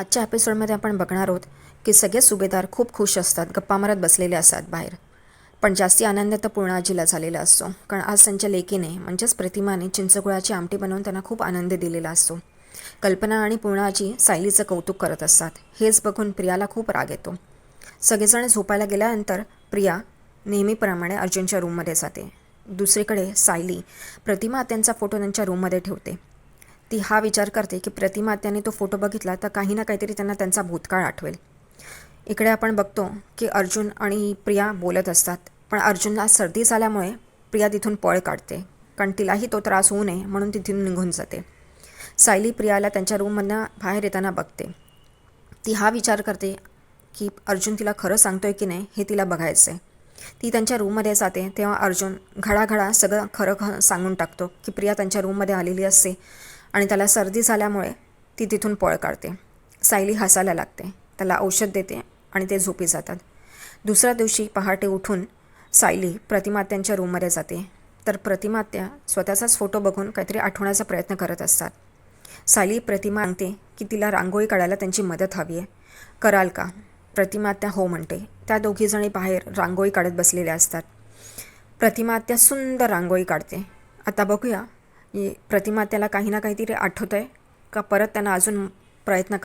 आजच्या एपिसोडमध्ये आपण बघणार आहोत की सगळे सुभेदार खूप खुश असतात गप्पा मारत बसलेले असतात बाहेर. पण जास्ती आनंद तर पूर्ण आजीला झालेला असतो. कारण आज त्यांच्या लेकीने म्हणजेच प्रतिमाने चिंचगुळाची आमटी बनवून त्यांना खूप आनंद दिलेला असतो. कल्पना आणि पूर्णाजी सायलीचं कौतुक करत असतात. हेच बघून प्रियाला खूप राग येतो. सगळेजण झोपायला गेल्यानंतर प्रिया नेहमीप्रमाणे अर्जुनच्या रूममध्ये जाते. दुसरीकडे सायली प्रतिमा त्यांचा फोटो त्यांच्या रूममध्ये ठेवते. ती हा विचार करते की प्रतिमा त्याने तो फोटो बघितला तर काही ना काहीतरी त्यांना त्यांचा भूतकाळ आठवेल. इकडे आपण बघतो की अर्जुन आणि प्रिया बोलत असतात. पण अर्जुनला सर्दी झाल्यामुळे प्रिया तिथून पळ काढते. कारण तिलाही तो त्रास होऊ नये म्हणून तिथून निघून जाते. सायली प्रियाला त्यांच्या रूममधनं बाहेर येताना बघते. ती हा विचार करते की अर्जुन तिला खरं सांगतोय की नाही हे तिला बघायचं आहे ती त्यांच्या रूममध्ये जाते तेव्हा अर्जुन घडाघडा सगळं खरं ख सांगून टाकतो की प्रिया त्यांच्या रूममध्ये आलेली असते. आणि त्याला सर्दी झाल्यामुळे ती तिथून पळ काढते. सायली हसायला लागते. त्याला औषध देते आणि ते झोपी जातात. दुसऱ्या दिवशी पहाटे उठून सायली प्रतिमात्यांच्या रूममध्ये जाते. तर प्रतिमात्या स्वतःचाच फोटो बघून काहीतरी आठवण्याचा प्रयत्न करत असतात. सायली प्रतिमा सांगते की तिला रांगोळी काढायला त्यांची मदत हवी आहे. कराल का? प्रतिमात्या हो म्हणते. त्या दोघीजणी बाहेर रांगोळी काढत बसलेल्या असतात. प्रतिमात्या सुंदर रांगोळी काढते. आता बघूया प्रतिमा त्याला काही ना काहीतरी आठवतं आहे का परत त्यांना अजून प्रयत्न